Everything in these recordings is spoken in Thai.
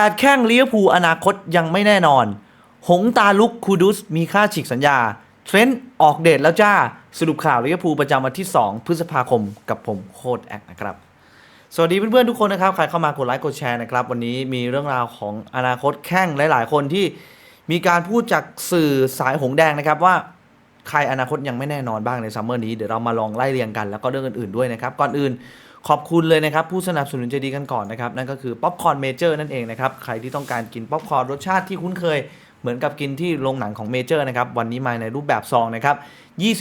8 แข้งลิเวอร์พูลอนาคตยังไม่แน่นอน หงตาลุกคูดุสมีค่าฉีกสัญญา เทรนต์ออกเดทแล้วจ้า สรุปข่าวลิเวอร์พูลประจำวันที่ 2 พฤษภาคมกับผมโคดแอคนะครับสวัสดีเพื่อนๆทุกคนนะครับ ใครเข้ามากดไลค์กดแชร์นะครับ วันนี้มีเรื่องราวของอนาคตแข้งหลายๆ คนที่มีการพูดจากสื่อสายหงแดงนะครับว่าใครอนาคตยังไม่แน่นอนบ้างในซัมเมอร์นี้ เดี๋ยวเรามาลองไล่เรียงกันแล้วก็เรื่องอื่นๆด้วยนะครับ ก่อนอื่น ขอบคุณเลยนะครับ ผู้สนับสนุนใจดีกันก่อนนะครับ นั่นก็คือป๊อปคอร์นเมเจอร์นั่นเองนะครับ ใครที่ต้องการกินป๊อปคอร์นรสชาติที่คุ้นเคย เหมือนกับกินที่โรงหนังของเมเจอร์นะครับ วันนี้มาในรูปแบบซองนะครับ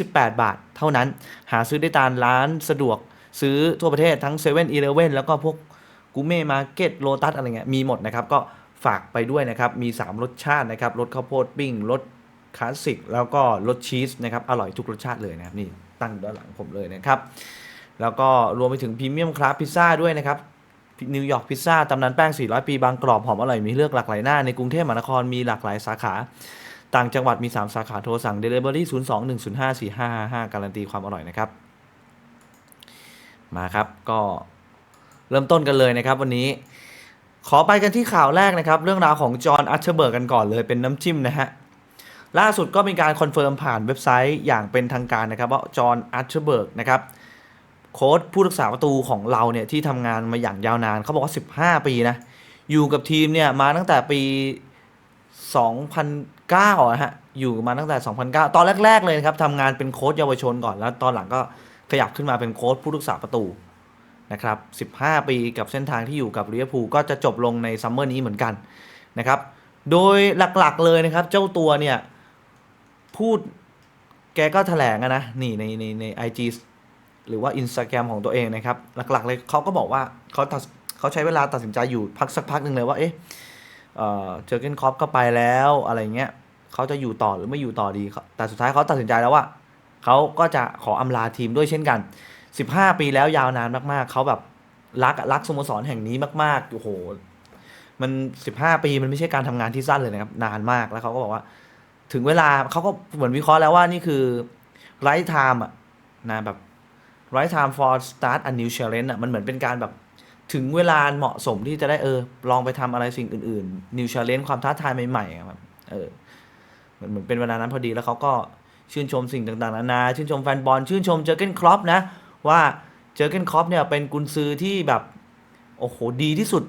28 บาทเท่านั้น หาซื้อได้ตามร้านสะดวกซื้อทั่วประเทศทั้ง7 e เ e ่ e อแล้วก็พวกกูเม่มาเก็ตโลตัสอะไรเงี้ยมีหมดนะครับก็ฝากไปด้วยนะครับ มี 3 รสชาตินะครับ รสข้าวโพดปิ้ง รสคลาสสิก แล้วก็รสชีสนะครับ อร่อยทุกรสชาติเลยนะครับ นี่ตั้งด้านหลังผมเลยนะครับ แล้วก็รวมไปถึงพรีเมียมคราฟพิซซ่าด้วยนะครับนิวยอร์กพิซซ่าตำนานแป้ง 400 ปีบางกรอบหอมอร่อยมีเลือกหลากหลายหน้า ในกรุงเทพมหานครมีหลากหลายสาขา ต่างจังหวัดมี 3 สาขาโทรสั่ง Delivery 02-105-4555 การันตีความอร่อยนะครับ มาครับก็เริ่มต้นกันเลยนะครับวันนี้ขอไปกันที่ข่าวแรกนะครับ เรื่องราวของจอห์นอัชเชเบิร์กกันก่อนเลยเป็นน้ำจิ้มนะฮะล่าสุดก็มีการคอนเฟิร์มผ่านเว็บไซต์อย่างเป็นทางการนะครับว่าจอห์นอัชเชเบิร์กนะครับ โค้ชผู้รักษาประตูของเราเนี่ยที่ทำงานมาอย่างยาวนานเขาบอกว่า 15 ปีนะ อยู่กับทีมเนี่ยมาตั้งแต่ปี 2009อะฮะอยู่มาตั้งแต่ 2009 ตอนแรก ๆ เลยครับทำงานเป็นโค้ชเยาวชนก่อนแล้วตอนหลังก็ขยับขึ้นมาเป็นโค้ชผู้รักษาประตูนะครับ 15 ปีกับเส้นทางที่อยู่กับลิเวอร์พูลก็จะจบลงในซัมเมอร์นี้เหมือนกันนะครับ โดยหลักๆเลยนะครับ เจ้าตัวเนี่ย พูดแกก็แถลงนะ นี่ในในในไอจี หรือว่า Instagram ของตัวเองนะครับ หลักๆเลยเขาก็บอกว่าเขาตัดเขาใช้เวลาตัดสินใจอยู่พักสักพักหนึ่งเลยว่า เอ๊ะเอ่อเจอเกนคอปก็ไปแล้วอะไรเงี้ยเขาจะอยู่ต่อหรือไม่อยู่ต่อดี แต่สุดท้ายเขาตัดสินใจแล้วว่าเขาก็จะขออำลาทีมด้วยเช่นกัน 15 ปีแล้วยาวนานมากๆ เขาแบบรักรักสโมสรแห่งนี้มากๆโอ้โหมัน 15 ปีมันไม่ใช่การทำงานที่สั้นเลยนะครับ นานมากแล้วเขาก็บอกว่า ถึงเวลาเขาก็เหมือนวิเคราะห์แล้วว่านี่คือไรท์ไทม์อะนะแบบ ไรท์ไทม์ for start a new challenge อะมันเหมือนเป็นการแบบถึงเวลาเหมาะสมที่จะได้เออ ลองไปทำอะไรสิ่งอื่นๆ new challenge ความท้าทายใหม่ๆครับเออเหมือนเป็นเวลานั้นพอดีแล้วเขาก็ชื่นชมสิ่งต่างๆนานาชื่นชมแฟนบอลชื่นชมเจอเกนครอปนะ ว่าเจอเกนครอปเนี่ยเป็นกุนซือที่แบบ โอ้โห ดีที่สุด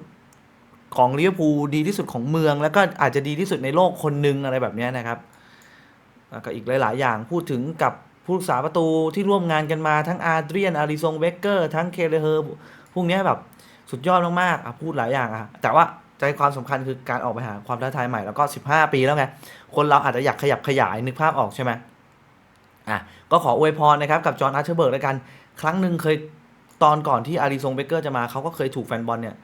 ของลิเวอร์พูลดีที่สุดของเมือง แล้วก็อาจจะดีที่สุดในโลกคนหนึ่งอะไรแบบนี้นะครับแล้วก็อีกหลาย ๆ อย่างพูดถึงกับ ผู้รักษาประตูที่ร่วมงานกันมาทั้งอาร์เดรียนอาริซงเบเกอร์ ทั้งเคเลเฮอร์พวกเนี้ยแบบสุดยอดมากๆอะพูดหลายอย่างอะแต่ว่าใจความสำคัญคือการออกไปหาความท้าทายใหม่แล้วก็ 15 ปีแล้วไง คนเราอาจจะอยากขยับขยายนึกภาพออกใช่ไหมอะก็ขออวยพรนะครับกับจอห์นอาร์เชอร์เบิร์กแล้วกัน ครั้งหนึ่งเคยตอนก่อนที่อาริซงเบเกอร์จะมาเขาก็เคยถูกแฟนบอลเนี่ย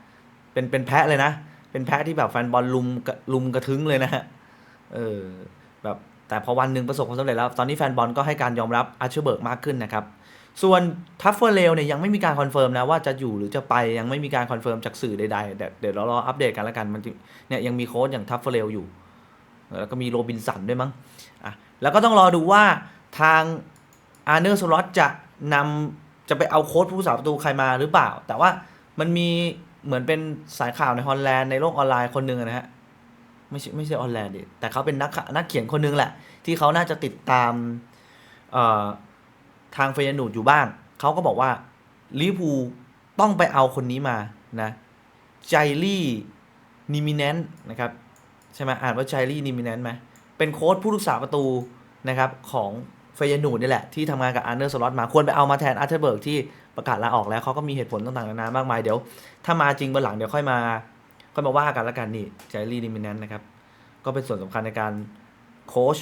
เป็นเป็นแพะเลยนะ เป็นแพะที่แบบแฟนบอลลุมกะลุมกระทึงเลยนะฮะเออแบบ แต่พอวันหนึ่งประสบความสำเร็จแล้ว ตอนนี้แฟนบอลก็ให้การยอมรับอาร์เชอร์เบิร์กมากขึ้นนะครับ ส่วนทัฟเฟอร์เลเนี่ยยังไม่มีการคอนเฟิร์มนะว่าจะอยู่หรือจะไปยังไม่มีการคอนเฟิร์มจากสื่อใดๆ เดี๋ยวเรารออัปเดตกันแล้วกันมันเนี่ยยังมีโค้ชอย่างทัฟเฟอร์เลวอยู่แล้วก็มีโรบินสันด้วยมั้งอะแล้วก็ต้องรอดูว่าทางอาร์เนอร์สล็อตจะนำจะไปเอาโค้ชผู้สาประตูใครมาหรือเปล่า แต่ว่ามันมีเหมือนเป็นสายข่าวในฮอลแลนด์ในโลกออนไลน์คนหนึ่งนะฮะ ไม่ใช่ไม่ใช่ออนไลน์ดิแต่เขาเป็นนักนักเขียนคนหนึงแหละ ที่เขาน่าจะติดตามเอ่อทางเฟยนูดอยู่บ้าง เขาก็บอกว่าลิเวอร์พูต้องไปเอาคนนี้มานะไจลี่นิมิเนนนะครับ ใช่ไหมอ่านว่าไจลี่นิมิเนนไหมเป็นโค้ชผู้รักษาประตูนะครับของเฟยนูดนี่แหละ ที่ทำงานกับอาร์เนอร์สล็อตมาควรไปเอามาแทนอาร์เทอร์เบิร์กที่ประกาศลาออกแล้วเขาก็มีเหตุผลต่างๆ นานามากมายเดี๋ยว ถ้ามาจริงบนหลังเดี๋ยวค่อยมา อยมาว่ากันแล้วกันนี่ไจลี่นิมิเนนนะครับ ก็เป็นส่วนสำคัญในการโค้ช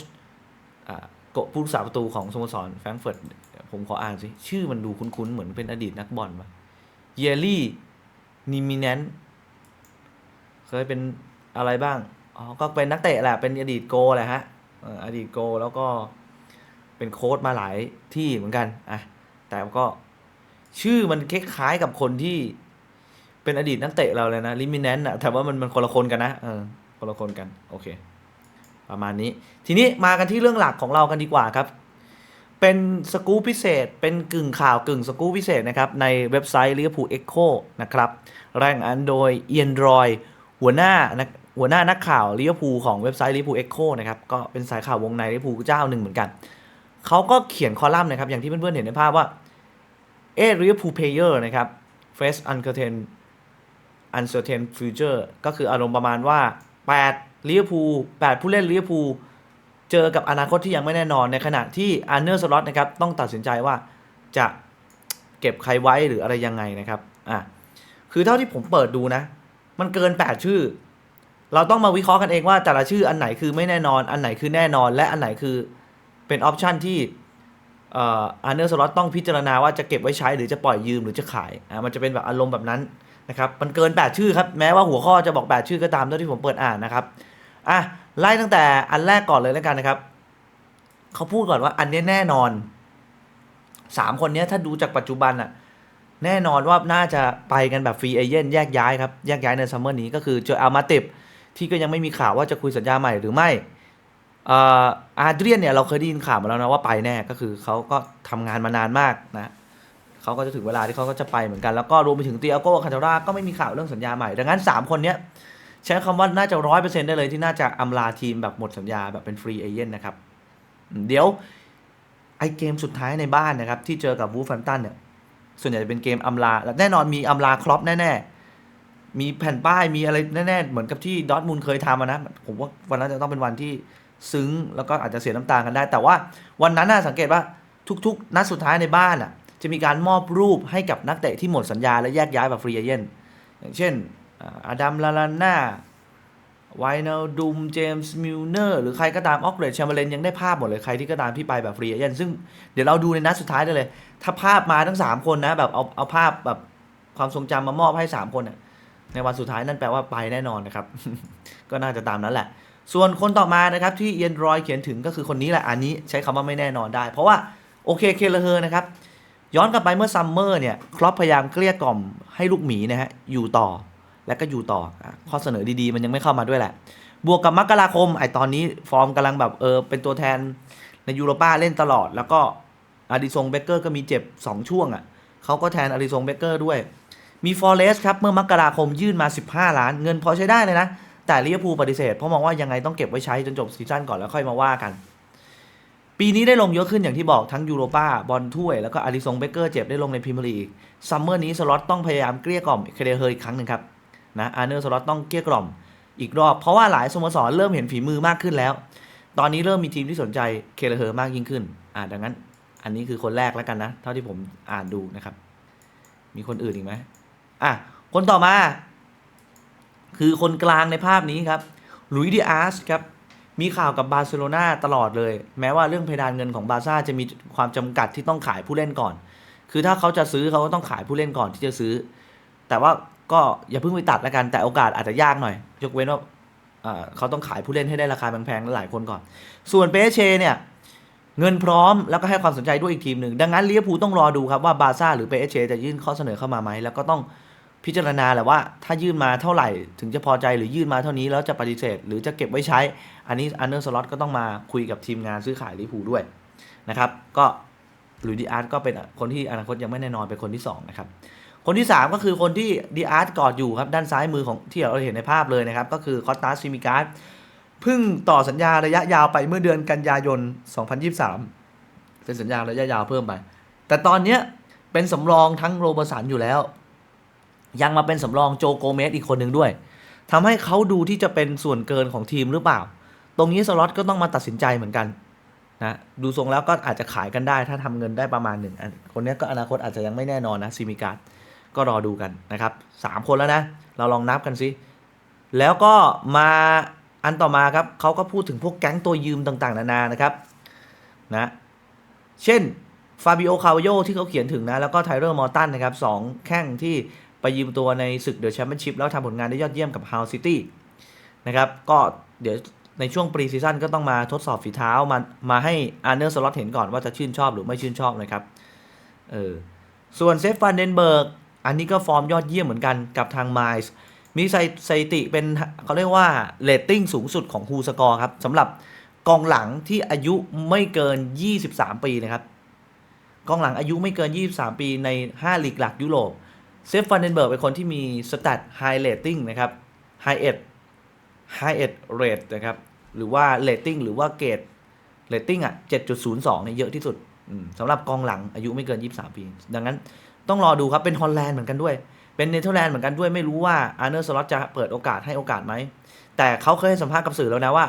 โกผู้รักษาประตูของสโมสรแฟรงก์เฟิร์ตผมขออ่านสิ ชื่อมันดูคุ้นๆ เหมือนเป็นอดีตนักบอลปะเยลลี่นิมิเนนเคยเป็นอะไรบ้าง อ๋อ ก็เป็นนักเตะแหละ เป็นอดีตโกแหละฮะเอ่ออดีตโกแล้วก็เป็นโค้ชมาหลายที่เหมือนกัน อะ แต่ก็ชื่อมันคล้ายๆกับคนที่ เป็นอดีตนักเตะเราเลยนะลิมิเนนต์อะแต่ว่ามันมันคนละคนกันนะเออคนละคนกัน โอเค ประมาณนี้ ทีนี้มากันที่เรื่องหลักของเรากันดีกว่าครับ เป็นสกู๊ปพิเศษ เป็นกึ่งข่าวกึ่งสกู๊ปพิเศษนะครับ ในเว็บไซต์ Liverpool Echo นะครับแรงอันโดยเอียนรอยหัวหน้านักหัวหน้านักข่าวลิเวอร์พูลของเว็บไซต์ลิเวอร์พูลเอ็กโคนะครับ ก็เป็นสายข่าววงในลิเวอร์พูลเจ้าหนึ่งเหมือนกัน เขาก็เขียนคอลัมน์นะครับ อย่างที่เพื่อนๆเห็นในภาพว่า เอลิเวอร์พูลเพลเยอร์นะครับ face uncertain uncertain future ก็คืออารมณ์ประมาณว่า8ลิเวอร์พูล8ผู้เล่นลิเวอร์พูลเจอกับอนาคตที่ยังไม่แน่นอนในขณะที่อันเนอร์สล็อตนะครับต้องตัดสินใจว่าจะเก็บใครไว้หรืออะไรยังไงนะครับอะคือเท่าที่ผมเปิดดูนะ มันเกิน 8 ชื่อ เราต้องมาวิเคราะห์กันเองว่าแต่ละชื่ออันไหนคือไม่แน่นอน อันไหนคือแน่นอน และอันไหนคือเป็นออปชันที่อันเนอร์สล็อตต้องพิจารณาว่าจะเก็บไว้ใช้หรือจะปล่อยยืมหรือจะขายอะมันจะเป็นแบบอารมณ์แบบนั้น นะครับมันเกิน 8 ชื่อครับแม้ว่าหัวข้อจะบอก 8 ชื่อก็ตามเท่าที่ผมเปิดอ่านนะครับอะไล่ตั้งแต่อันแรกก่อนเลยแล้วกันนะครับเขาพูดก่อนว่าอันนี้แน่นอนสามคนนี้ถ้าดูจากปัจจุบันอะแน่นอนว่าน่าจะไปกันแบบฟรีเอเย่นแยกย้ายครับแยกย้ายในซัมเมอร์นี้ก็คือเจออามาติบที่ก็ยังไม่มีข่าวว่าจะคุยสัญญาใหม่หรือไม่เอ่ออาเดรียนเนี่ยเราเคยได้ยินข่าวมาแล้วนะว่าไปแน่ก็คือเขาก็ทำงานมานานมากนะ เขาก็จะถึงเวลาที่เขาก็จะไปเหมือนกันแล้วก็รวมไปถึงเตียโก้คาตาร่าก็ไม่มีข่าวเรื่องสัญญาใหม่ ดังนั้น 3 คนเนี้ยใช้คำว่าน่าจะร้อยเปอร์เซ็นต์ได้เลยที่น่าจะอำลาทีมแบบหมดสัญญาแบบเป็นฟรีเอเย่นนะครับ เดี๋ยวไอเกมสุดท้ายในบ้านนะครับ ที่เจอกับวูฟแฟมตันเนี่ยส่วนใหญ่จะเป็นเกมอำลาและแน่นอนมีอำลาครอปแน่ๆ มีแผ่นป้ายมีอะไรแน่ๆ เหมือนกับที่ดอทมุนด์เคยทำนะ ผมว่าวันนั้นจะต้องเป็นวันที่ซึ้งแล้วก็อาจจะเสียน้ำตากันได้ แต่ว่าวันนั้นน่าสังเกตว่าทุก ๆ นัดสุดท้ายในบ้านอะ จะมีการมอบรูปให้กับนักเตะที่หมดสัญญาและแยกย้ายแบบฟรีเอเย่นอย่างเช่นอาดัมลาลาน่าไวนาดุมเจมส์มิลเนอร์หรือใครก็ตามออกเรดแชมเบอร์เลนยังได้ภาพหมดเลย ใครที่ก็ตามที่ไปแบบฟรีเอเย่นซึ่งเดี๋ยวเราดูในนัดสุดท้ายได้เลย ถ้าภาพมาทั้งสามคนนะ แบบเอาเอาภาพแบบความทรงจำมามอบให้สามคนนะในวันสุดท้ายนั่นแปลว่าไปแน่นอนนะครับ ก็น่าจะตามนั้นแหละ ส่วนคนต่อมานะครับที่เอียนรอยเขียนถึงก็คือคนนี้แหละอันนี้ใช้คำว่าไม่แน่นอนได้ เพราะว่าโอเคเคเลเฮอร์นะครับ ย้อนกลับไปเมื่อซัมเมอร์เนี่ยครอปพยายามเกลี้ยกล่อมให้ลูกหมีนะฮะอยู่ต่อและก็อยู่ต่อ ข้อเสนอดีๆ มันยังไม่เข้ามาด้วยแหละ บวกกับมกราคมไอตอนนี้ฟอร์มกำลังแบบเออเป็นตัวแทนในยูโรป้าเล่นตลอด แล้วก็อาดิซงเบเกอร์ก็มีเจ็บ 2 ช่วงอะเขาก็แทนอาดิซงเบเกอร์ด้วย มีฟอร์เรสครับ เมื่อมกราคมยื่นมา 15 ล้านเงินพอใช้ได้เลยนะ แต่ลิเวอร์พูลปฏิเสธเพราะมองว่ายังไงต้องเก็บไว้ใช้จนจบซีซั่นก่อนแล้วค่อยมาว่ากัน ปีนี้ได้ลงเยอะขึ้นอย่างที่บอกทั้งยูโรป้าบอลถ้วย แล้วก็อาริซงเบเกอร์เจ็บได้ลงในพรีเมียร์ลีกซัมเมอร์นี้สล็อตต้องพยายามเกลี้ยกล่อมเคเดเฮอร์อีกครั้งหนึ่งครับนะอาร์เนอร์สล็อตต้องเกลี้ยกล่อมอีกรอบ เพราะว่าหลายสโมสรเริ่มเห็นฝีมือมากขึ้นแล้ว ตอนนี้เริ่มมีทีมที่สนใจเคเดเฮอร์มากยิ่งขึ้นอ่าดังนั้น อันนี้คือคนแรกแล้วกันนะ เท่าที่ผมอ่านดูนะครับ มีคนอื่นอีกไหมอะคนต่อมา คือคนกลางในภาพนี้ครับลุยดิอาร์สครับ มีข่าวกับบาร์เซโลนาตลอดเลย แม้ว่าเรื่องเพดานเงินของบาร์ซ่าจะมีความจำกัดที่ต้องขายผู้เล่นก่อน คือถ้าเขาจะซื้อเขาก็ต้องขายผู้เล่นก่อนที่จะซื้อ แต่ว่าก็อย่าเพิ่งไปตัดแล้วกันแต่โอกาสอาจจะยากหน่อย ยกเว้นว่าเขาต้องขายผู้เล่นให้ได้ราคาแพงๆหลายคนก่อน ส่วนเปเชเนี่ยเงินพร้อมแล้วก็ให้ความสนใจด้วยอีกทีมหนึ่ง ดังนั้นลิเวอร์พูลต้องรอดูครับว่าบาร์ซ่าหรือเปเชจะยื่นข้อเสนอเข้ามาไหมแล้วก็ต้อง พิจารณาแหละว่า ถ้ายื่นมาเท่าไหร่ถึงจะพอใจหรือยื่นมาเท่านี้แล้วจะปฏิเสธ หรือจะเก็บไว้ใช้ อันนี้อันเดอร์สล็อตก็ต้องมาคุยกับทีมงานซื้อขายลิพูด้วยนะครับก็หลุยส์ดีอาร์ตก็เป็นคนที่อนาคตยังไม่แน่นอนเป็นคนที่สองนะครับคนที่ 3 ก็คือคนที่ดีอาร์ตกอดอยู่ครับด้านซ้ายมือของที่เราเห็นในภาพเลยนะครับก็คือคอสตาซิมิการ์ดเพิ่งต่อสัญญาระยะยาวไปเมื่อเดือนกันยายน 2023 เป็นสัญญาระยะยาวเพิ่มไป แต่ตอนเนี้ยเป็นสำรองทั้งโรเบอร์สันอยู่แล้ว ยังมาเป็นสำรองโจโกเมสอีกคนหนึ่งด้วยทำให้เขาดูที่จะเป็นส่วนเกินของทีมหรือเปล่า ตรงนี้สล็อตก็ต้องมาตัดสินใจเหมือนกันนะดูทรงแล้วก็อาจจะขายกันได้ถ้าทำเงินได้ประมาณหนึ่งคนนี้ก็อนาคตอาจจะยังไม่แน่นอนนะซิมิการ์ดก็รอดูกันนะครับสามคนแล้วนะ เราลองนับกันสิแล้วก็มาอันต่อมาครับเขาก็พูดถึงพวกแก๊งตัวยืมต่างๆ นานานะครับนะเช่นฟาบิโอคา a โยที่เขาเขียนถึงนะ แล้วก็ไทเลอร์มอร์ตันนะครับสองแข้งที่ ยืมตัวในศึกเดอะแชมเปี้ยนชิพแล้วทำผลงานได้ยอดเยี่ยมกับฮาวซิตี้นะครับก็เดี๋ยวในช่วงปรีซีซั่นก็ต้องมาทดสอบฝีเท้ามามาให้อาร์เนอร์สล็อตเห็นก่อนว่าจะชื่นชอบหรือไม่ชื่นชอบนะครับเออส่วนเซฟฟันเดนเบิร์กอันนี้ก็ฟอร์มยอดเยี่ยมเหมือนกันกับทางไมล์มีสถิติเป็นเขาเรียกว่าเรตติ้งสูงสุดของฮูสกอร์ครับสำหรับกองหลังที่อายุไม่เกิน 23 ปีนะครับ กองหลังอายุไม่เกิน 23 ปีใน 5 ลีกหลักยุโรป เซฟฟันเดนเบิร์กเป็นคนที่มีสแตทไฮเรตติ้งนะครับ high end high end rate นะครับ หรือว่า rating หรือว่าเกรด rating อะ 7.02เนี่ยเยอะที่สุดสำหรับกองหลังอายุไม่เกิน 23 ปี ดังนั้นต้องรอดูครับ เป็นฮอลแลนด์เหมือนกันด้วย เป็นเนเธอร์แลนด์เหมือนกันด้วย ไม่รู้ว่าอาร์เนอร์สล็อตจะเปิดโอกาสให้โอกาสไหม แต่เขาเคยให้สัมภาษณ์กับสื่อแล้วนะว่า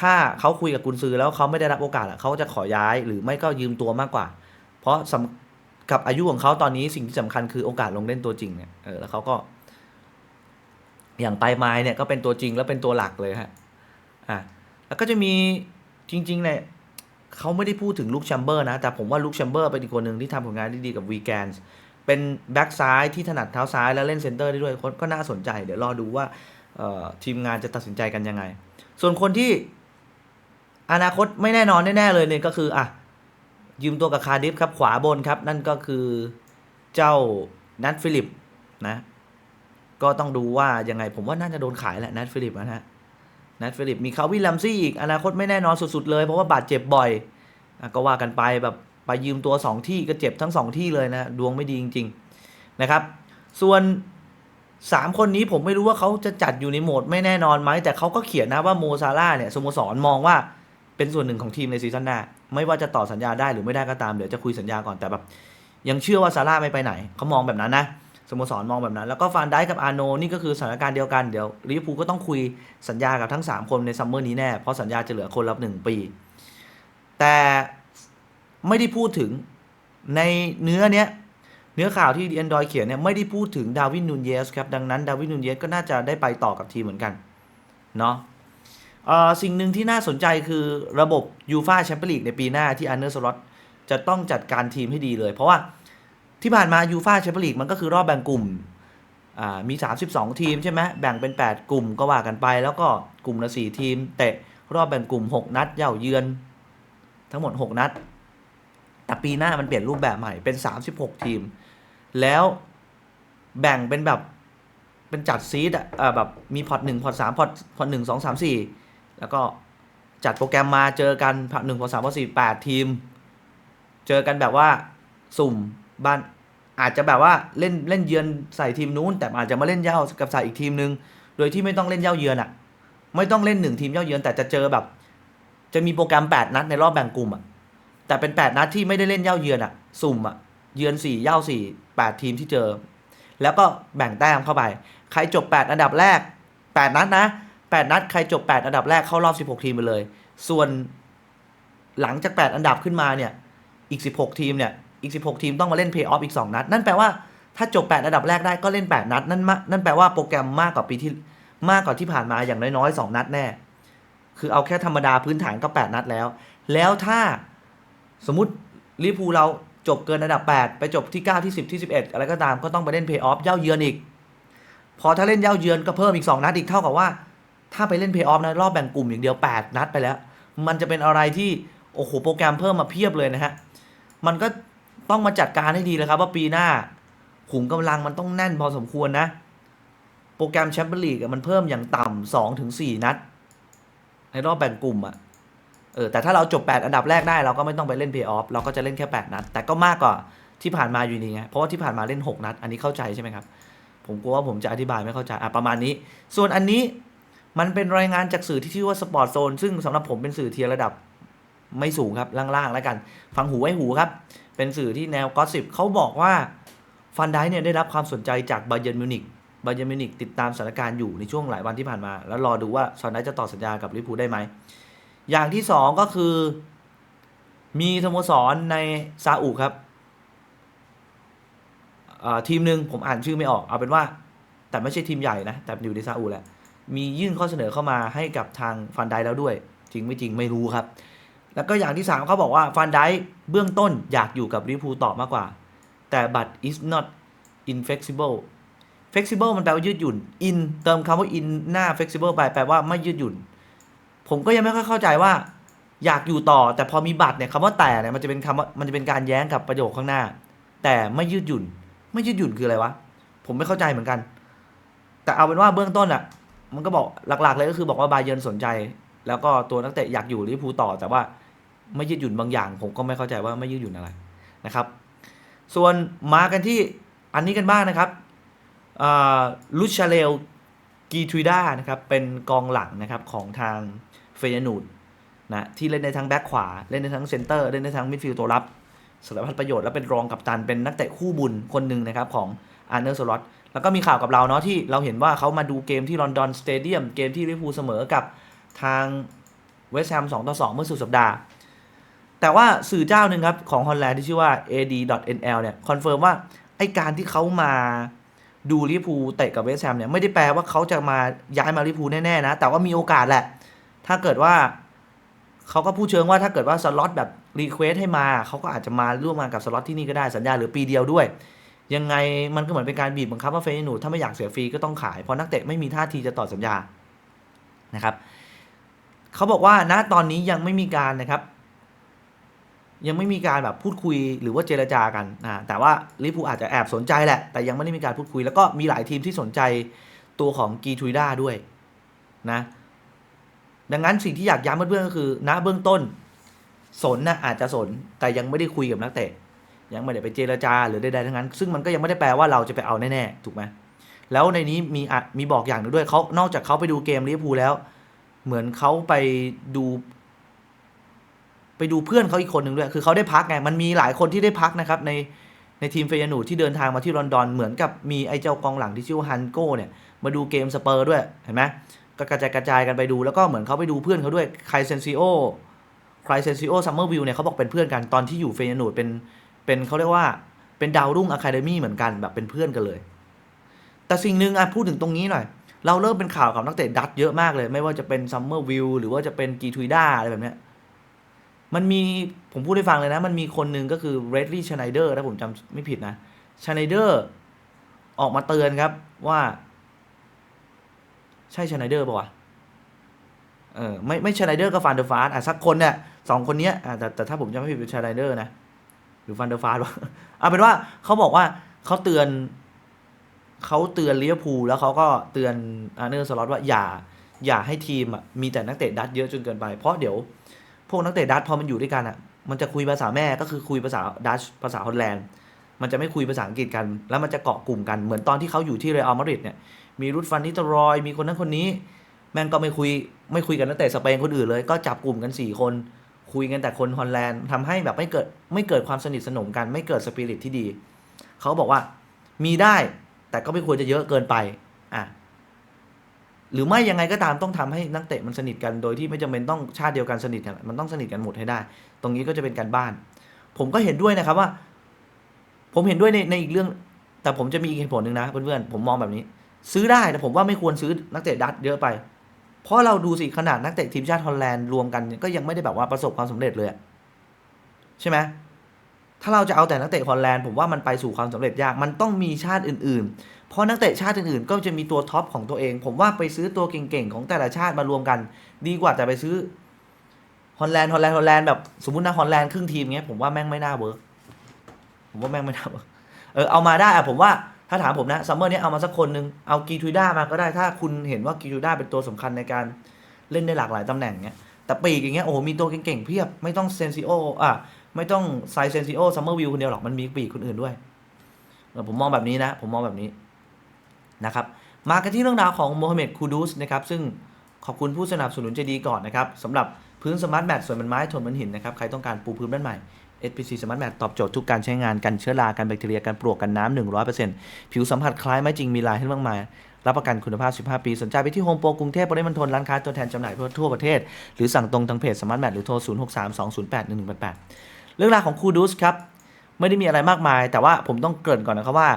ถ้าเขาคุยกับกุนซือแล้วเขาไม่ได้รับโอกาสอะเขาจะขอย้าย หรือไม่ก็ยืมตัวมากกว่า เพราะ กับอายุของเขาตอนนี้สิ่งที่สำคัญคือโอกาสลงเล่นตัวจริงเนี่ยเออแล้วเขาก็ อย่างไปไม้เนี่ยก็เป็นตัวจริงแล้วเป็นตัวหลักเลยฮะอะแล้วก็จะมีจริงๆเนี่ยเขาไม่ได้พูดถึงลูกแชมเบอร์นะ แต่ผมว่าลูกแชมเบอร์เป็นอีกคนหนึ่งที่ทำผลงานได้ดีกับวีแกนเป็นแบ็กซ้ายที่ถนัดเท้าซ้ายแล้วเล่นเซนเตอร์ได้ด้วยก็น่าสนใจ เดี๋ยวรอดูว่าทีมงานจะตัดสินใจกันยังไง ส่วนคนที่อนาคตไม่แน่นอนแน่ๆเลยเนี่ยก็คืออะ ยืมตัวกับคาร์ดิฟครับ ขวาบนครับ นั่นก็คือเจ้านัทฟิลิปนะ ก็ต้องดูว่ายังไงผมว่าน่าจะโดนขายแหละนัทฟิลิปนะฮะนัทฟิลิปมีคาวิลลัมซี่อีกอนาคตไม่แน่นอนสุดๆเลย เพราะว่าบาดเจ็บบ่อยอก็ว่ากันไปแบบไปยืมตัว 2 ที่ก็เจ็บทั้ง 2 ที่เลยนะ ดวงไม่ดีจริง ๆ นะครับ ส่วน 3 คนนี้ผมไม่รู้ว่าเขาจะจัดอยู่ในโหมดไม่แน่นอนไหมแต่เขาก็เขียนนะว่าโมซาร่าเนี่ยสโมสรมองว่าเป็นส่วนหนึ่งของทีมในซีซั่นหน้า ไม่ว่าจะต่อสัญญาได้หรือไม่ได้ก็ตามเดี๋ยวจะคุยสัญญาก่อนแต่แบบยังเชื่อว่าซาร่าไม่ไปไหนเขามองแบบนั้นนะสโมสรมองแบบนั้น แล้วก็ฟานได้กับอาโนนี่ก็คือสถานการณ์เดียวกันเดี๋ยวลิเวอร์พูลก็ต้องคุยสัญญากับทั้ง 3 คนในซัมเมอร์นี้แน่เพราะสัญญาจะเหลือคนละหนึ่งปี แต่ไม่ได้พูดถึงในเนื้อเนี้ยเนื้อข่าวที่ดี n นดอยเขียนเนี่ยไม่ได้พูดถึงดาวินนูนเยสครับดังนั้นดาวินนูนเยสก็น่าจะได้ไปต่อกับทีมเหมือนกันเนาะ สิ่งหนึ่งที่น่าสนใจคือระบบยูฟาแชมเปี้ยนลีกในปีหน้าที่อันเนอร์สล็อตจะต้องจัดการทีมให้ดีเลย เพราะว่าที่ผ่านมายูฟาแชมเปี้ยนลีกมันก็คือรอบแบ่งกลุ่มอ่ามี 32 ทีมใช่ไหมแบ่งเป็น 8 กลุ่มก็ว่ากันไป แล้วก็กลุ่มละ 4 ทีม เตะรอบแบ่งกลุ่ม 6 นัดเย่าเยือน ทั้งหมด 6 นัด แต่ปีหน้ามันเปลี่ยนรูปแบบใหม่เป็น 36 ทีม แล้วแบ่งเป็นแบบเป็นจัดซีดอะแบบมีพอร์ตหนึ่งพอร์ตสามพอร์ตพอร์ตหนึ่งสองสามสี่ แล้วก็จัดโปรแกรมมาเจอกันหนึ่งพอสามพอสี่แปดทีม เจอกันแบบว่าสุ่มบ้านอาจจะแบบว่าเล่นเล่นเยือนใส่ทีมนู้น แต่อาจจะมาเล่นเย่ากับใส่อีกทีมนึง โดยที่ไม่ต้องเล่นเย่าเยือนอะ ไม่ต้องเล่นหนึ่งทีมเย่าเยือนแต่จะเจอแบบ จะมีโปรแกรมแปดนัดในรอบแบ่งกลุ่มอะแต่เป็นแปดนัดที่ไม่ได้เล่นเย่าเยือนอะ สุ่มอะเยือนสี่เย่าสี่แปดทีมที่เจอ แล้วก็แบ่งแต้มเข้าไป ใครจบ8อันดับแรก8นัดนะ 8 นัดใครจบ 8 อันดับแรกเข้ารอบ 16 ทีมไปเลย ส่วนหลังจาก 8 อันดับขึ้นมาเนี่ย อีก 16 ทีมเนี่ย อีก 16 ทีมต้องมาเล่นเพย์ออฟอีก 2 นัด นั่นแปลว่าถ้าจบ 8 อันดับแรกได้ก็เล่น 8 นัด นั่นนั่นแปลว่าโปรแกรมมากกว่าปีที่มากกว่าที่ผ่านมาอย่างน้อยๆ 2 นัดแน่ คือเอาแค่ธรรมดาพื้นฐานก็ 8 นัดแล้ว แล้วถ้าสมมติลิเวอร์พูเราจบเกินอันดับ 8 ไปจบที่ 9 ที่ 10 ที่ 11 อะไรก็ตามก็ต้องไปเล่นเพย์ออฟเย่าเยือนอีก พอถ้าเล่นเย่าเยือนก็เพิ่มอีก 2 นัดอีกเท่ากับว่า ถ้าไปเล่นเพย์ออฟนะรอบแบ่งกลุ่มอย่างเดียว 8 นัดไปแล้ว มันจะเป็นอะไรที่ โอ้โห โปรแกรมเพิ่มมาเพียบเลยนะฮะ มันก็ต้องมาจัดการให้ดีเลยครับ ว่าปีหน้าขุมกำลังมันต้องแน่นพอสมควรนะ โปรแกรมแชมเปี้ยนลีกมันเพิ่มอย่างต่ำสองถึงสี่นัด ในรอบแบ่งกลุ่มอะเออแต่ถ้าเราจบ 8 อันดับแรกได้เราก็ไม่ต้องไปเล่นเพย์ออฟเราก็จะเล่นแค่ 8 นัด แต่ก็มากกว่าที่ผ่านมาอยู่ดีไงเพราะว่าที่ผ่านมาเล่น 6 นัด อันนี้เข้าใจใช่ไหมครับ ผมกลัวว่าผมจะอธิบายไม่เข้าใจอะประมาณนี้ ส่วนอันนี้ มันเป็นรายงานจากสื่อที่ชื่อว่าสปอร์ตโซนซึ่งสำหรับผมเป็นสื่อเทียร์ระดับไม่สูงครับ ล่างๆแล้วกัน ฟังหูไว้หูครับ เป็นสื่อที่แนวกอสซิบเขาบอกว่าฟันไดเนี่ยได้รับความสนใจจากบาเยร์นมิวนิกบาเยร์นมิวนิกติดตามสถานการณ์อยู่ในช่วงหลายวันที่ผ่านมา แล้วรอดูว่าฟันไดจะต่อสัญญากับลิเวอร์พูลได้ไหม อย่างที่สองก็คือ มีสโมสรในซาอุครับเอ่อทีมหนึ่งผมอ่านชื่อไม่ออกเอาเป็นว่า แต่ไม่ใช่ทีมใหญ่นะ แต่อยู่ในซาอุแหละ มียื่นข้อเสนอเข้ามาให้กับทางฟันไดแล้วด้วย จริงไม่จริงไม่รู้ครับ แล้วก็อย่างที่สามเขาบอกว่าฟันไดเบื้องต้นอยากอยู่กับลิเวอร์พูลต่อมากกว่า แต่บัตร is not inflexible flexible มันแปลว่ายืดหยุ่น in เติมคำว่า in หน้า flexible ไปแปลว่าไม่ยืดหยุ่น ผมก็ยังไม่ค่อยเข้าใจว่าอยากอยู่ต่อ แต่พอมีบัตรเนี่ยคำว่าแต่เนี่ยมันจะเป็นคำว่ามันจะเป็นการแย้งกับประโยคข้างหน้า แต่ไม่ยืดหยุ่น ไม่ยืดหยุ่นคืออะไรวะ ผมไม่เข้าใจเหมือนกัน แต่เอาเป็นว่าเบื้องต้นอะ มันก็บอกหลักๆเลยก็คือบอกว่าบาเยิร์นสนใจ แล้วก็ตัวนักเตะอยากอยู่ลิเวอร์พูลต่อ แต่ว่าไม่ยืดหยุ่นบางอย่าง ผมก็ไม่เข้าใจว่าไม่ยืดหยุ่นอะไรนะครับ ส่วนมากันที่อันนี้กันบ้างนะครับลูชาเลลกีทริด้านะครับเป็นกองหลังนะครับของทางเฟยนูดนะที่เล่นในทั้งแบ็คขวา เล่นในทั้งเซนเตอร์ เล่นในทั้งมิดฟิลด์ตัวรับสารพัดประโยชน์และเป็นรองกัปตันเป็นนักเตะคู่บุญคนหนึ่งนะครับของอาร์เนอร์สล็อต แล้วก็มีข่าวกับเราเนาะที่เราเห็นว่าเขามาดูเกมที่ลอนดอนสเตเดียมเกมที่ลิเวอร์พูลเสมอกับทางเวสต์แฮม2ต่อ2เมื่อสุดสัปดาห์ แต่ว่าสื่อเจ้าหนึ่งครับ ของฮอลแลนด์ที่ชื่อว่า ad.nl เนี่ยคอนเฟิร์มว่า ไอการที่เขามาดูลิเวอร์พูลเตะกับเวสต์แฮมเนี่ยไม่ได้แปลว่าเขาจะมาย้ายมาลิเวอร์พูลแน่ๆนะ แต่ว่ามีโอกาสแหละ ถ้าเกิดว่าเขาก็พูดเชิงว่าถ้าเกิดว่าสล็อตแบบรีเควสให้มาเขาก็อาจจะมาร่วมงานกับสล็อตที่นี่ก็ได้สัญญาหลือปีเดียวด้วย ยังไงมันก็เหมือนเป็นการบีบบังคับว่าเฟยนูถ้าไม่อยากเสียฟรีก็ต้องขาย เพราะนักเตะไม่มีท่าทีจะต่อสัญญานะครับเขาบอกว่าณตอนนี้ยังไม่มีการนะครับ ยังไม่มีการแบบพูดคุยหรือว่าเจรจากันอ่าแต่ว่าลิเวอร์พูอาจจะแอบสนใจแหละ แต่ยังไม่ได้มีการพูดคุย แล้วก็มีหลายทีมที่สนใจตัวของกีทูด้าด้วยนะดังนั้นสิ่งที่อยากย้ำเพื่อนๆก็คือณเบื้องต้น สนนะอาจจะสนแต่ยังไม่ได้คุยกับนักเตะ ยังไม่ได้ไปเจรจาหรือใดๆทั้งนั้น ซึ่งมันก็ยังไม่ได้แปลว่าเราจะไปเอาแน่ๆถูกไหมแล้วในนี้มีอะมีบอกอย่างหนึ่งด้วยเขานอกจากเขาไปดูเกมลิเวอร์พูลแล้ว เหมือนเขาไปดู ไปดูเพื่อนเขาอีกคนหนึ่งด้วยคือเขาได้พักไงมันมีหลายคนที่ได้พักนะครับ ในในทีมเฟยนูดที่เดินทางมาที่ลอนดอนเหมือนกับมีไอ้เจ้ากองหลังที่ชื่อว่าฮันโก้เนี่ยมาดูเกมสเปอร์ด้วยเห็นไหมก็กระจายกระจายกันไปดูแล้วก็เหมือนเขาไปดูเพื่อนเขาด้วยไคเซนซิโอไคเซนซิโอซัมเมอร์วิวเนี่ยเขาบอกเป็นเพื่อนกันตอนที่อยู่เฟยนูเป็น เป็นเขาเรียกว่าเป็นดาวรุ่งอะคาเดมี่เหมือนกันแบบเป็นเพื่อนกันเลย แต่สิ่งหนึ่งอะพูดถึงตรงนี้หน่อย เราเริ่มเป็นข่าวกับนักเตะดัตเยอะมากเลย ไม่ว่าจะเป็นซัมเมอร์วิวหรือว่าจะเป็นกีทูด้าอะไรแบบเนี้ยมันมีผมพูดให้ฟังเลยนะ มันมีคนหนึ่งก็คือเรดลี่ชไนเดอร์ถ้าผมจำไม่ผิดนะชไนเดอร์ออกมาเตือนครับว่า ใช่ชไนเดอร์ป่าวะเออไม่ไม่ชไนเดอร์ก็ฟานเดอร์ฟาสอะสักคนเนี่ยสองคนเนี้ยอะแต่แต่ถ้าผมจำไม่ผิดเป็นชไนเดอร์นะ หรือฟันเดอร์ฟาสวะเอาเป็นว่าเขาบอกว่าเขาเตือนเขาเตือนลิเวอร์พูลแล้วเขาก็เตือนอาร์เนอร์สล็อตว่าอย่าอย่าให้ทีมอะมีแต่นักเตะดัตเยอะจนเกินไป เพราะเดี๋ยวพวกนักเตะดัตพอมันอยู่ด้วยกันอะ มันจะคุยภาษาแม่ก็คือคุยภาษาดัตภาษาฮอลแลนด์ มันจะไม่คุยภาษาอังกฤษกัน แล้วมันจะเกาะกลุ่มกันเหมือนตอนที่เขาอยู่ที่เรอัลมาดริดเนี่ยมีรุดฟันนิตรอย มีคนนั้นคนนี้ แม่งก็ไม่คุยไม่คุยกับนักเตะสเปนคนอื่นเลย ก็จับกลุ่มกันสี่คน คุยกันแต่คนฮอลแลนด์ทำให้แบบไม่เกิดไม่เกิดความสนิทสนมกันไม่เกิดสปิริตที่ดี เขาบอกว่ามีได้แต่ก็ไม่ควรจะเยอะเกินไปอะหรือไม่ยังไงก็ตามต้องทำให้นักเตะมันสนิทกันโดยที่ไม่จำเป็นต้องชาติเดียวกันสนิทกันมันต้องสนิทกันหมดให้ได้ ตรงนี้ก็จะเป็นการบ้าน ผมก็เห็นด้วยนะครับว่า ผมเห็นด้วยในในอีกเรื่อง แต่ผมจะมีอีกเหตุผลหนึ่งนะเพื่อนๆผมมองแบบนี้ ซื้อได้แต่ผมว่าไม่ควรซื้อนักเตะดัตเยอะไป เพราะเราดูสิขนาดนักเตะทีมชาติฮอลแลนด์รวมกันก็ยังไม่ได้แบบว่าประสบความสำเร็จเลยใช่ไหมถ้าเราจะเอาแต่นักเตะฮอลแลนด์ผมว่ามันไปสู่ความสำเร็จยากมันต้องมีชาติอื่น ๆ เพราะนักเตะชาติอื่นๆ ก็จะมีตัวท็อปของตัวเอง ผมว่าไปซื้อตัวเก่งๆ ของแต่ละชาติมารวมกัน ดีกว่าแต่ไปซื้อฮอลแลนด์ฮอลแลนด์ฮอลแลนด์แบบสมมตินะฮอลแลนด์ครึ่งทีมเงี้ยผมว่าแม่งไม่น่าเวิร์กผมว่าแม่งไม่น่าเวิร์กเออเอามาได้อะผมว่า ถ้าถามผมนะซัมเมอร์นี้เอามาสักคนหนึ่งเอากีทูด้ามาก็ได้ถ้าคุณเห็นว่ากีทูด้าเป็นตัวสำคัญในการเล่นได้หลากหลายตำแหน่งเงี้ยแต่ปีกอย่างเงี้ยโอ้โหมีตัวเก่งๆเพียบไม่ต้องเซนซิโออะไม่ต้องไซเซนซิโอซัมเมอร์วิวคนเดียวหรอกมันมีปีกคนอื่นด้วยผมมองแบบนี้นะ ผมมองแบบนี้นะครับมากันที่เรื่องราวของโมฮัมเหม็ดคูดูสนะครับซึ่งขอบคุณผู้สนับสนุนใจดีก่อนนะครับสำหรับพื้นสมาร์ทแมทส่วนเป็นไม้ทนมันหินนะครับใครต้องการปูพื้นบ้านใหม่ SPC Smart Mat ตอบโจทย์ทุกการใช้งานกันเชื้อรา กันแบคทีเรีย กันปลวก กันน้ำ100%ผิวสัมผัสคล้ายไม้จริงมีลายให้มากมาย รับประกันคุณภาพ 15 ปี สนใจไปที่โฮมโปรกรุงเทพปริมณฑลร้านค้าตัวแทนจำหน่ายทั่วประเทศ หรือสั่งตรงทางเพจ Smart Mat หรือโทร 0632081188 เรื่องราวของคูดูสครับ ไม่ได้มีอะไรมากมาย แต่ว่าผมต้องเกริ่นก่อนนะครับว่า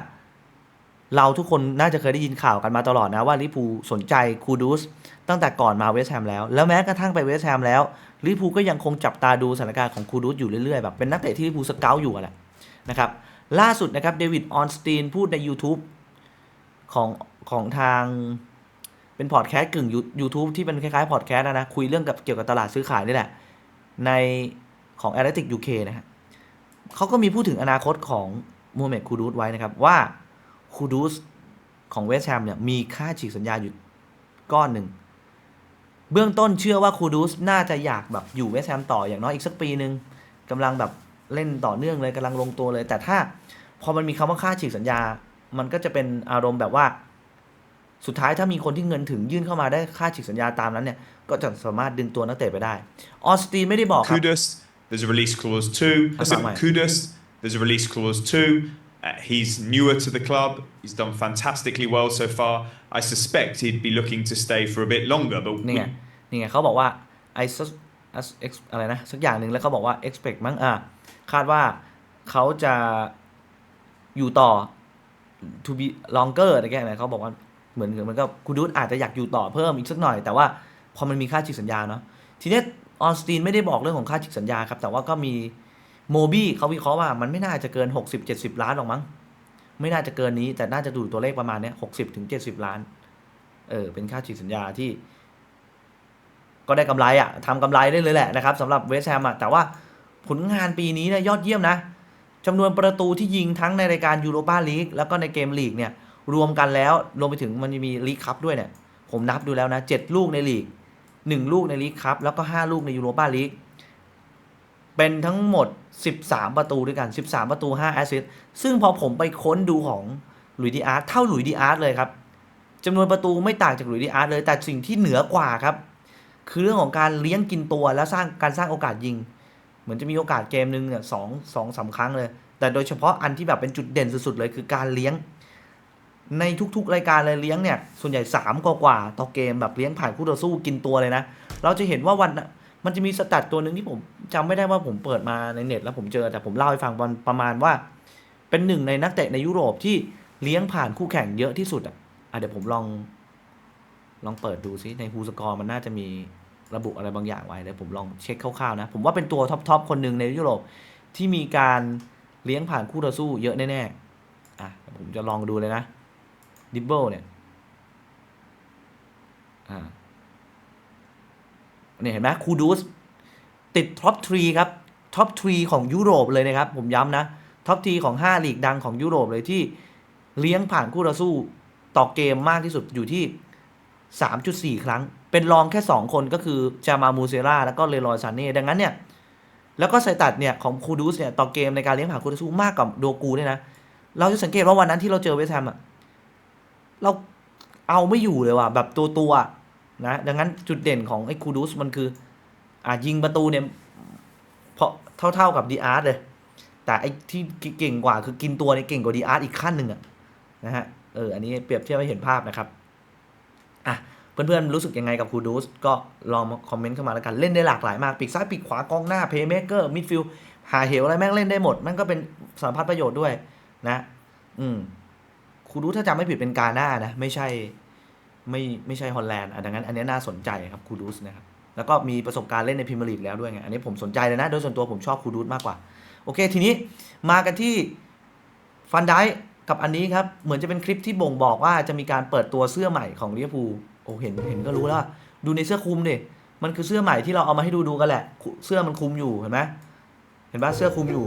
เราทุกคนน่าจะเคยได้ยินข่าวกันมาตลอดนะว่าลิเวอร์พูสนใจคูดูสตั้งแต่ก่อนมาเวสต์แฮมแล้ว แล้วแม้กระทั่งไปเวสต์แฮมแล้ว ลิเวอร์พูลก็ยังคงจับตาดูสถานการณ์ของคูดูสอยู่เรื่อยๆแบบเป็นนักเตะที่ลิเวอร์พูลสเกลอยู่แหละนะครับล่าสุดนะครับเดวิดออนสตีนพูดใน YouTube ของของทางเป็นพอดแคสต์กึ่งยูทูบที่เป็นคล้ายๆพอดแคสต์นะนะ คุยเรื่องกับเกี่ยวกับตลาดซื้อขายนี่แหละ ในของ a อ l ติกยูเคนะฮะเขาก็มีพูดถึงอนาคตของมูฮัมหมัดคูดูสไว้นะครับ ว่าคูดูสของเวสต์แฮมเนี่ยมีค่าฉีกสัญญาอยู่ก้อนหนึ่ง เบื้องต้นเชื่อว่าคูดูสน่าจะอยากแบบอยู่เวสต์แฮมต่ออย่างน้อยอีกสักปีหนึ่งกำลังแบบเล่นต่อเนื่องเลยกำลังลงตัวเลย แต่ถ้าพอมันมีคำว่าค่าฉีกสัญญา มันก็จะเป็นอารมณ์แบบว่า สุดท้ายถ้ามีคนที่เงินถึงยื่นเข้ามาได้ค่าฉีกสัญญาตามนั้นเนี่ย ก็จะสามารถดึงตัวนักเตะไปได้ออสตีนไม่ได้บอกครับ Kudus, there's a release clause too. I That's said not mine. Kudus, there's a release clause too. Uh, he's newer to the club. He's done fantastically well so far. I suspect he'd be looking to stay for a bit longer, but นี่ไงนี่ไงเขาบอกว่า I sus- as- ex- อะไรนะสักอย่างหนึ่งแล้วเขาบอกว่า expect มั้งอะคาดว่าเขาจะอยู่ต่อ to be longer อะไรแก่ไหนเขาบอกว่าเหมือนเหมือนกับคูดูสอาจจะอยากอยู่ต่อเพิ่มอีกสักหน่อย แต่ว่าพอมันมีค่าฉีกสัญญาเนาะทีเนี้ออนสตีนไม่ได้บอกเรื่องของค่าฉีกสัญญาครับแต่ว่าก็มี โมบี้เขาวิเคราะห์ว่ามันไม่น่าจะเกิน 60-70 ล้านหรอกมั้ง ไม่น่าจะเกินนี้ แต่น่าจะดูตัวเลขประมาณเนี้ย60ถึง70ล้าน เออ เป็นค่าฉีกสัญญาที่ ก็ได้กำไรอะทำกำไรได้เลยแหละนะครับสำหรับเวสแฮมอะแต่ว่าผลงานปีนี้เนี่ยยอดเยี่ยมนะจำนวนประตูที่ยิงทั้งในรายการยูโรปาลีกแล้วก็ในเกมลีกเนี่ย รวมกันแล้ว รวมไปถึงมันจะมีลีกคัพด้วยเนี่ย ผมนับดูแล้วนะเจ็ดลูกในลีกหนึ่งลูกในลีกคัพแล้วก็ห้าลูกในยูโรปาลีกเป็นทั้งหมด 13 ประตูด้วยกัน 13 ประตู 5 แอสซิสต์ซึ่งพอผมไปค้นดูของหลุยดีอาร์ตเท่าหลุยดีอาร์ตเลยครับจำนวนประตูไม่ต่างจากหลุยดีอาร์ตเลย แต่สิ่งที่เหนือกว่าครับ คือเรื่องของการเลี้ยงกินตัวและสร้างการสร้างโอกาสยิง เหมือนจะมีโอกาสเกมหนึ่งเนี่ยสองสองสามครั้งเลย แต่โดยเฉพาะอันที่แบบเป็นจุดเด่นสุดๆเลย คือการเลี้ยง ในทุกๆรายการเลยเลี้ยงเนี่ยส่วนใหญ่3กว่ากว่าต่อเกมแบบเลี้ยงผ่านคู่ต่อสู้กินตัวเลยนะ เราจะเห็นว่าวัน มันจะมีสแตทตัวหนึ่งที่ผมจำไม่ได้ว่าผมเปิดมาในเน็ต แล้วผมเจอแต่ผมเล่าให้ฟังประมาณว่า เป็นหนึ่งในนักเตะในยุโรปที่เลี้ยงผ่านคู่แข่งเยอะที่สุดอะอะเดี๋ยวผมลอง ลองเปิดดูซิในฮูสกอร์มันน่าจะมีระบุอะไรบางอย่างไว้เดี๋ยวผมลองเช็คคร่าวๆนะ ผมว่าเป็นตัวท็อปๆคนหนึ่งในยุโรปที่มีการเลี้ยงผ่านคู่ต่อสู้เยอะแน่ๆอะผมจะลองดูเลยนะดิบเบิลเนี่ยอ่า เนี่ยเห็นไหมคูดูสติดท็อปทรีครับท็อปทรีของยุโรปเลยนะครับ ผมย้ำนะท็อปทรีของ 5 ลีกดังของยุโรปเลยที่เลี้ยงผ่านคู่ต่อสู้ต่อเกมมากที่สุดอยู่ที่ 3.4 ครั้ง เป็นรองแค่ 2 คนก็คือจามามูเซราแล้วก็เลรอยซานเน่ดังนั้นเนี่ย แล้วก็ไซตัดเนี่ย ของคูดูสเนี่ย ต่อเกมในการเลี้ยงผ่านคู่ต่อสู้มากกว่าโดกูด้วยนะ เราจะสังเกตว่าวันนั้นที่เราเจอเวสแฮมอะเราเอาไม่อยู่เลยว่ะแบบตัวตัวๆอะ นะดังนั้นจุดเด่นของไอ้คูดูสมันคืออะยิงประตูเนี่ยเพราะเท่าๆกับดีอาร์ตเลย แต่ไอ้ที่เก่งกว่าคือกินตัวเนี่ยเก่งกว่าดีอาร์ตอีกขั้นหนึ่งอะนะฮะเอออันนี้เปรียบเทียบให้เห็นภาพนะครับอะเพื่อนๆรู้สึกยังไงกับคูดูสก็ลองคอมเมนต์เข้ามาแล้วกันเล่นได้หลากหลายมากปีกซ้ายปีกขวากองหน้าเพย์เมเกอร์มิดฟิลหาเหวอะไรแม่งเล่นได้หมดแมันก็เป็นสารพัดประโยชน์ด้วยนะ อืมคูดูสถ้าจำไม่ผิดเป็นกาหน้านะ ไม่ใช่ ไม่ไม่ใช่ฮอลแลนด์ดังนั้นอันนี้น่าสนใจครับคูดูสนะครับแล้วก็มีประสบการณ์เล่นในพรีเมียร์ลีกแล้วด้วยไงอันนี้ผมสนใจเลยนะ โดยส่วนตัวผมชอบคูดูสมากกว่า โอเค ทีนี้มากันที่ฟันไดกับอันนี้ครับ เหมือนจะเป็นคลิปที่บ่งบอกว่าจะมีการเปิดตัวเสื้อใหม่ของลิเวอร์พูลโอ้เห็นเห็นก็รู้แล้ว ดูในเสื้อคลุมดิมันคือเสื้อใหม่ที่เราเอามาให้ดูดูกันแหละ เสื้อมันคลุมอยู่เห็นไหมเห็นปะเสื้อคลุมอยู่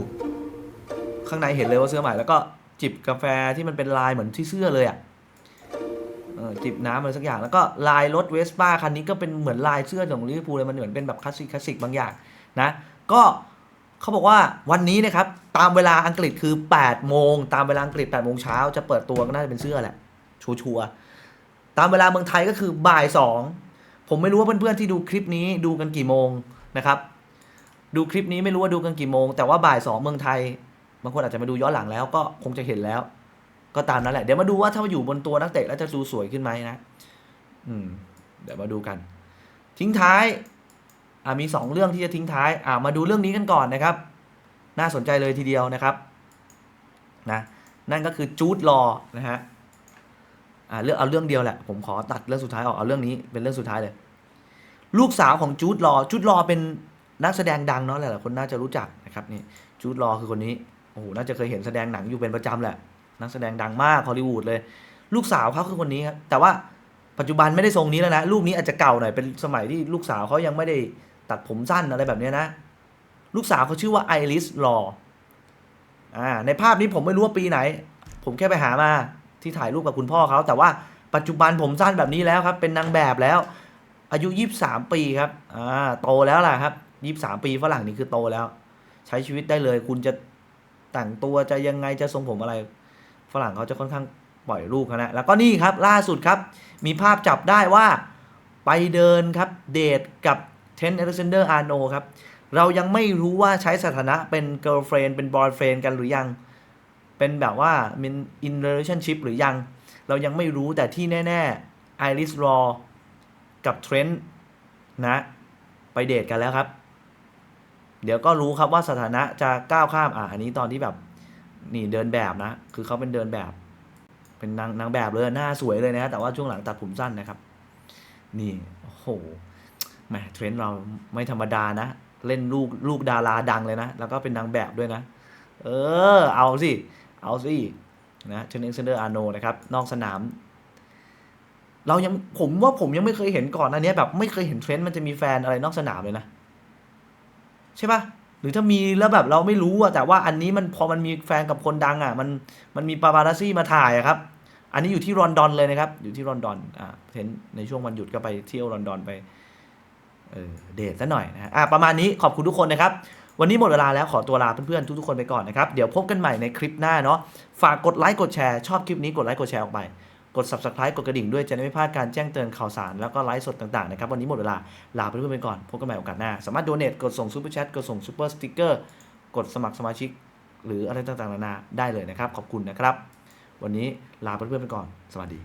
ข้างในเห็นเลยว่าเสื้อใหม่แล้วก็จิบกาแฟที่มันเป็นลายเหมือนที่เสื้อเลยอะ จิบน้ำอะไรสักอย่าง แล้วก็ลายรถเวสป้าคันนี้ก็เป็นเหมือนลายเสื้อของลิเวอร์พูลเลยมันเหมือนเป็นแบบคลาสสิกคลาสสิกบางอย่างนะก็เขาบอกว่าวันนี้นะครับตามเวลาอังกฤษคือ8โมงตามเวลาอังกฤษ8โมงเช้าจะเปิดตัวก็น่าจะเป็นเสื้อแหละชัวร์ๆตามเวลาเมืองไทยก็คือบ่ายสองผมไม่รู้ว่าเพื่อนๆที่ดูคลิปนี้ดูกันกี่โมงนะครับ ดูคลิปนี้ไม่รู้ว่าดูกันกี่โมง แต่ว่าบ่ายสองเมืองไทยบางคนอาจจะมาดูย้อนหลังแล้วก็คงจะเห็นแล้ว ก็ตามนั้นแหละ เดี๋ยวมาดูว่าถ้ามาอยู่บนตัวนักเตะแล้วจะดูสวยขึ้นไหมนะ อืม เดี๋ยวมาดูกัน ทิ้งท้าย อ่ามีสองเรื่องที่จะทิ้งท้าย อ่ามาดูเรื่องนี้กันก่อนนะครับ น่าสนใจเลยทีเดียวนะครับนะนั่นก็คือจูดลอนะฮะอ่าเรื่องเอาเรื่องเดียวแหละ ผมขอตัดเรื่องสุดท้ายออกเอาเรื่องนี้เป็นเรื่องสุดท้ายเลย ลูกสาวของจูดลอจูดลอเป็นนักแสดงดังเนาะหลายๆคนน่าจะรู้จักนะครับนี่จูดลอคือคนนี้โอ้โหน่าจะเคยเห็นแสดงหนังอยู่เป็นประจำแหละ นักแสดงดังมากฮอลลีวูดเลย ลูกสาวเขาคือคนนี้ครับแต่ว่าปัจจุบันไม่ได้ทรงนี้แล้วนะลูกนี้อาจจะเก่าหน่อยเป็นสมัยที่ลูกสาวเขายังไม่ได้ตัดผมสั้นอะไรแบบนี้นะ ลูกสาวเขาชื่อว่าไอริสลออ่าในภาพนี้ผมไม่รู้ว่าปีไหน ผมแค่ไปหามาที่ถ่ายรูปกับคุณพ่อเขาแต่ว่าปัจจุบันผมสั้นแบบนี้แล้วครับ เป็นนางแบบแล้ว อายุ 23 ปีครับอ่าโตแล้วล่ะครับ 23 ปีฝรั่งนี่คือโตแล้ว ใช้ชีวิตได้เลย คุณจะแต่งตัวจะยังไงจะทรงผมอะไร ฝรั่งเขาจะค่อนข้างปล่อยลูกนะแล้วก็นี่ครับล่าสุดครับ มีภาพจับได้ว่าไปเดินครับเดทกับเทนเอเล x เ n นเดอร์อาร์โนครับ เรายังไม่รู้ว่าใช้สถานะเป็น girlfriend เป็น boyfriend กันหรือยัง เป็นแบบว่า in in relationship หรือยัง เรายังไม่รู้แต่ที่แน่ๆไอริสรอกับเทรนต์นะ ไปเดทกันแล้วครับ เดี๋ยวก็รู้ครับว่าสถานะจะก้าวข้ามอะอันนี้ตอนที่แบบ นี่เดินแบบนะ คือเขาเป็นเดินแบบ เป็นนางนางแบบเลยหน้าสวยเลยนะแต่ว่าช่วงหลังตัดผมสั้นนะครับ นี่โอ้โหแหมเทรนด์เราไม่ธรรมดานะ เล่นลูกลูกดาราดังเลยนะ แล้วก็เป็นนางแบบด้วยนะ เออ เอาสิ เอาสินะเทรนด์เซนเดอร์อาโนนะครับ นอกสนาม เรายังผมว่าผมยังไม่เคยเห็นก่อนอันนี้แบบไม่เคยเห็นเทรนด์มันจะมีแฟนอะไรนอกสนามเลยนะ ใช่ปะ หรือถ้ามีแล้วแบบเราไม่รู้อะแต่ว่าอันนี้มันพอมันมีแฟนกับคนดังอะมันมันมีปาปาราซี่มาถ่ายอะครับ อันนี้อยู่ที่ลอนดอนเลยนะครับ อยู่ที่ลอนดอนอ่าเห็นในช่วงวันหยุดก็ไปเที่ยวลอนดอนไปเออเดทซะหน่อยนะฮะอะประมาณนี้ขอบคุณทุกคนนะครับ วันนี้หมดเวลาแล้วขอตัวลาเพื่อนๆทุกๆคนไปก่อนนะครับ เดี๋ยวพบกันใหม่ในคลิปหน้าเนาะฝากกดไลค์กดแชร์ชอบคลิปนี้กดไลค์กดแชร์ออกไป กด subscribe กดกระดิ่งด้วยจะได้ไม่พลาดการแจ้งเตือนข่าวสารแล้วก็ไลฟ์สดต่างๆนะครับวันนี้หมดเวลาลาไปเพื่อนๆไปก่อนพบกันใหม่โอกาสหน้า สามารถโดเน a กดส่งซูเปอร์แชทกดส่งซูเปอร์สติ๊กเกอร์กดสมัครสมาชิก หรืออะไรต่างๆนานาได้เลยนะครับ ขอบคุณนะครับ วันนี้ลาเพื่อนๆไปก่อน สวัสดี